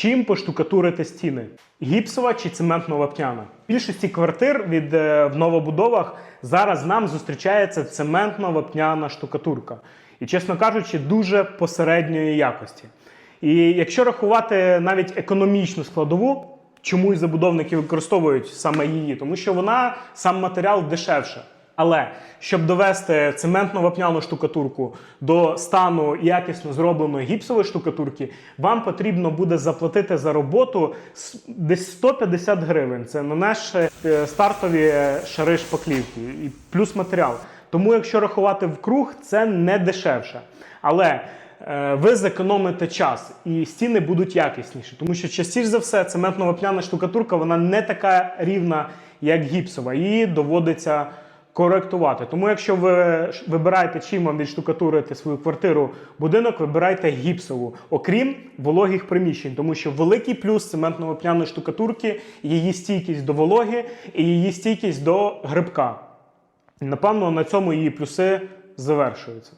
Чим поштукатурити стіни? Гіпсова чи цементно-вапняна? В більшості квартир від е, в новобудовах зараз нам зустрічається цементно-вапняна штукатурка. І, чесно кажучи, дуже посередньої якості. І якщо рахувати навіть економічну складову, чому і забудовники використовують саме її, тому що вона сам матеріал дешевше. Але щоб довести цементно-вапняну штукатурку до стану якісно зробленої гіпсової штукатурки, вам потрібно буде заплатити за роботу десь 150 гривень. Це на наші е, стартові шари шпаклівки і плюс матеріал. Тому, якщо рахувати в круг, це не дешевше. Але е, ви зекономите час і стіни будуть якісніші, тому що частіше за все цементно-вапняна штукатурка вона не така рівна, як гіпсова. Її доводиться коректувати. Тому, якщо ви вибираєте, чим вам відштукатурити свою квартиру, будинок, вибирайте гіпсову, окрім вологих приміщень, тому що великий плюс цементно-вапняної штукатурки її стійкість до вологи і її стійкість до грибка. Напевно, на цьому її плюси завершуються.